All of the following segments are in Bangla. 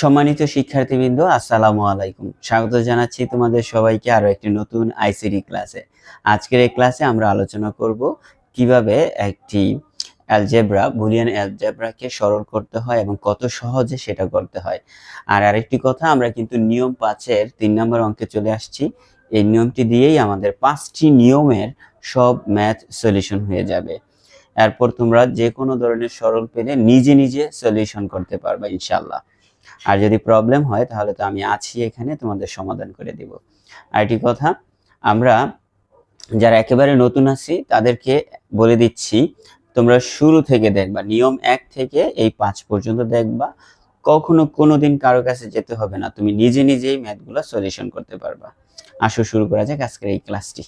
সম্মানিত শিক্ষার্থীবৃন্দ, আসসালামু আলাইকুম। স্বাগত জানাচ্ছি তোমাদের সবাইকে আরও একটি নতুন আইসিডি ক্লাসে। আজকের এই ক্লাসে আমরা আলোচনা করব কীভাবে একটি অ্যালজেব্রা, বুলিয়ান অ্যালজেব্রাকে সরল করতে হয় এবং কত সহজে সেটা করতে হয়। আর আরেকটি কথা, আমরা কিন্তু নিয়ম পাঁচের তিন নম্বর অঙ্কে চলে আসছি। এই নিয়মটি দিয়েই আমাদের পাঁচটি নিয়মের সব ম্যাথ সলিউশন হয়ে যাবে। এরপর তোমরা যে কোনো ধরনের সরল পেলে নিজে নিজে সলিউশন করতে পারবে ইনশাল্লাহ আর যদি প্রবলেম হয়, তাহলে তো আমি আছি এখানে, তোমাদের সমাধান করে দিব। আরেকটি কথা, আমরা যারা একেবারে নতুন আছি, তাদেরকে বলে দিচ্ছি, তোমরা শুরু থেকে দেখবা, নিয়ম এক থেকে এই পাঁচ পর্যন্ত দেখবা। কখনো কোনো দিন কারও কাছে যেতে হবে না, তুমি নিজে নিজেই ম্যাথগুলো সলিউশন করতে পারবা। আসো, শুরু করা যাক আজকের এই ক্লাসটি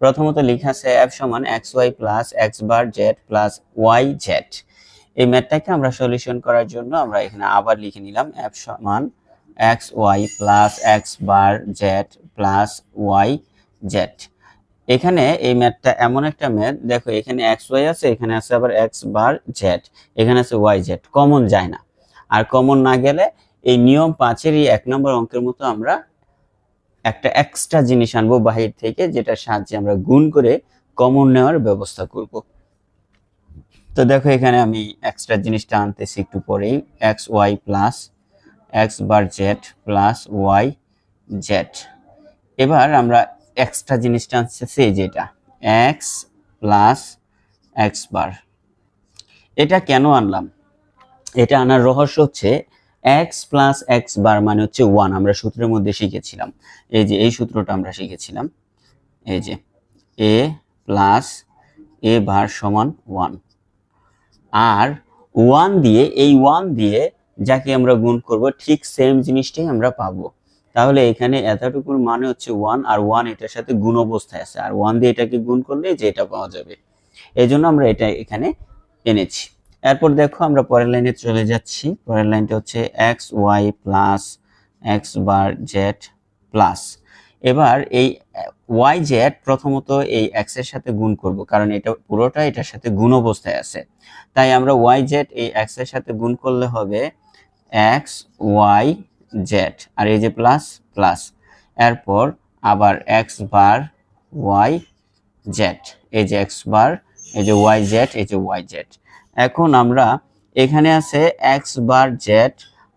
প্রথমত লেখা আছে এফ সমান X Y plus X bar Z plus Y Z এই ম্যাথটাকে আমরা সলিউশন করার জন্য আমরা এখানে আবার লিখে নিলাম এফ সমান X Y plus X bar Z plus Y Z এখানে এই ম্যাথটা এমন একটা ম্যাথ, দেখো এখানে এক্স ওয়াই আছে, এখানে আছে আবার এক্স বার জেড এখানে আছে ওয়াই জেড কমন যায় না। আর কমন না গেলে এই নিয়ম পাঁচেরই এক নম্বর অঙ্কের মতো আমরা একটা এক্সট্রা জিনিস আনব বাহির থেকে, যেটার সাহায্যে আমরা গুণ করে কমন নেওয়ার ব্যবস্থা করব। তো দেখো এখানে আমি এক্সট্রা জিনিসটা আনতেছি একটু পরেই x y plus x bar z plus y z এবার আমরা এক্সট্রা জিনিসটা আনতেছি যেটা এক্স প্লাস এক্স বার এটা কেন আনলাম? এটা আনার রহস্য হচ্ছে এক্স প্লাস এক্স বার মানে হচ্ছে ওয়ান আমরা সূত্রের মধ্যে শিখেছিলাম। এই যে, এই সূত্রটা আমরা শিখেছিলাম। এই যে এ প্লাস এ বার সমান ওয়ান আর ওয়ান দিয়ে, এই ওয়ান দিয়ে যাকে আমরা গুণ করব, ঠিক সেম জিনিসটাই আমরা পাবো। তাহলে এখানে এতটুকুর মানে হচ্ছে ওয়ান আর ওয়ান এটার সাথে গুণ অবস্থায় আছে। আর ওয়ান দিয়ে এটাকে গুণ করলে যে এটা পাওয়া যাবে। এই জন্য আমরা এটা এখানে এনেছি। এরপর দেখো আমরা পরের লাইনে চলে যাচ্ছি। পরের লাইনটা হচ্ছে x y plus x bar z plus এবার এই ওয়াই জেড প্রথমত এই এক্সের সাথে গুণ করব, কারণ এটা পুরোটা এটার সাথে গুণ অবস্থায় আছে। তাই আমরা ওয়াই জেড এই এক্সের সাথে গুণ করলে হবে এক্স ওয়াই জেড আর এই যে প্লাস প্লাস এরপর আবার এক্স বার ওয়াই জেড এই যে এক্স বার এই যে ওয়াই জেড এই যে ওয়াই জেড এখন আমরা এখানে আছে এক্স বার জেড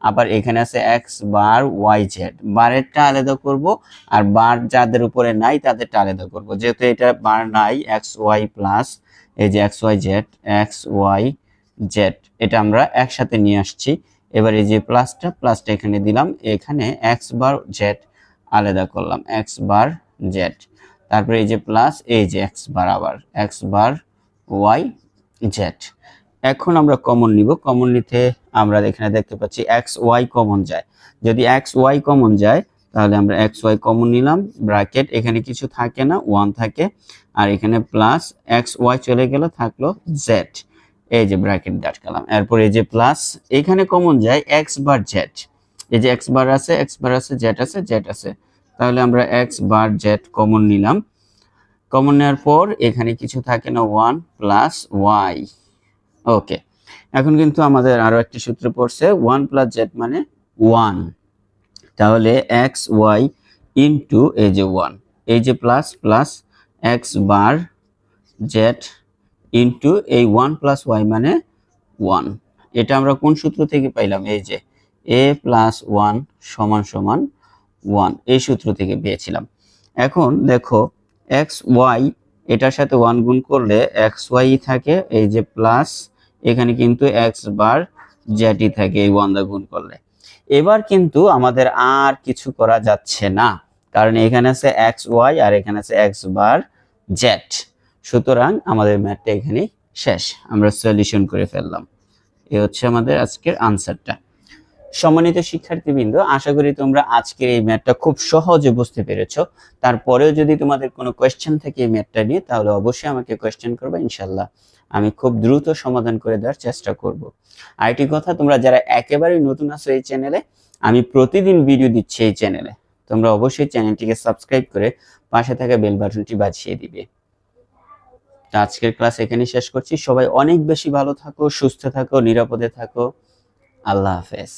আবার এখানে আছে এক্স বার ওয়াই জেড বারেরটা আলাদা করব, আর বার যাদের উপরে নাই তাদেরটা আলাদা করব। যেহেতু এটা বার নাই এক্স ওয়াই প্লাস এই যে x y z x y z এটা আমরা একসাথে নিয়ে আসছি। এবার এই যে প্লাসটা প্লাসটা এখানে দিলাম, এখানে এক্স বার জেড আলাদা করলাম এক্স বার জেড তারপরে এই যে প্লাস এই যে এক্স বার আবার এক্স বার ওয়াই জেড এখন আমরা কমন নিব কমন নিতে আমরা এখানে দেখতে পাচ্ছি এক্স ওয়াই কমন যায়। যদি এক্স ওয়াই কমন যায়, তাহলে আমরা এক্স ওয়াই কমন নিলাম ব্র্যাকেট এখানে কিছু থাকে না ওয়ান থাকে, আর এখানে প্লাস এক্স ওয়াই চলে গেল, থাকল জেড এই যে ব্র্যাকেট দাঁড়ালাম এরপর এই যে প্লাস এখানে কমন যায় এক্স বার জেড এই যে এক্স বার আছে এক্স বার আছে জেড আছে জেড আছে। তাহলে আমরা এক্স বার জেড কমন নিলাম। কমন নেওয়ার পর এখানে কিছু থাকে না ওয়ান প্লাস ওয়াই ওকে এখন কিন্তু আমাদের আরও একটি সূত্র পড়ছে ওয়ান প্লাস জেড মানে ওয়ান তাহলে এক্স ওয়াই ইন্টু এই যে ওয়ান এই যে plus plus x bar z into এই ওয়ান প্লাস ওয়াই মানে ওয়ান এটা আমরা কোন সূত্র থেকে পাইলাম? এই যে এ প্লাস ওয়ান সমান সমান ওয়ান এই সূত্র থেকে পেয়েছিলাম। এখন দেখো এক্স ওয়াই এটার সাথে ওয়ান গুণ করলে এক্স ওয়াই থাকে, এই যে প্লাস এখানে কিন্তু এক্স বার জ্যাটি থাকে এই ওয়ান গুণ করলে। এবার কিন্তু আমাদের আর কিছু করা যাচ্ছে না, কারণ এখানে আছে এক্স ওয়াই আর এখানে আছে এক্স বার জ্যাট সুতরাং আমাদের ম্যাথটা এখানে শেষ, আমরা সলিউশন করে ফেললাম। এ হচ্ছে আমাদের আজকের আনসারটা সম্মানিত শিক্ষার্থীবৃন্দ, আশা করি তোমরা আজকের এই ম্যাথটা খুব সহজে বুঝতে পেরেছ। তারপরেও যদি তোমাদের কোনো কোয়েশ্চেন থাকে এই ম্যাথটা নিয়ে, তাহলে অবশ্যই আমাকে কোয়েশ্চেন করবে ইনশাল্লাহ আমি খুব দ্রুত সমাধান করে দেওয়ার চেষ্টা করব। আরেকটি কথা, তোমরা যারা একেবারেই নতুন আছো এই চ্যানেলে আমি প্রতিদিন ভিডিও দিচ্ছি এই চ্যানেলে তোমরা অবশ্যই চ্যানেলটিকে সাবস্ক্রাইব করে পাশে থাকা বেল বাটনটি বাজিয়ে দিবে। তো আজকের ক্লাস এখানে শেষ করছি। সবাই অনেক বেশি ভালো থাকো, সুস্থ থাকো, নিরাপদে থাকো। আল্লাহ হাফেজ।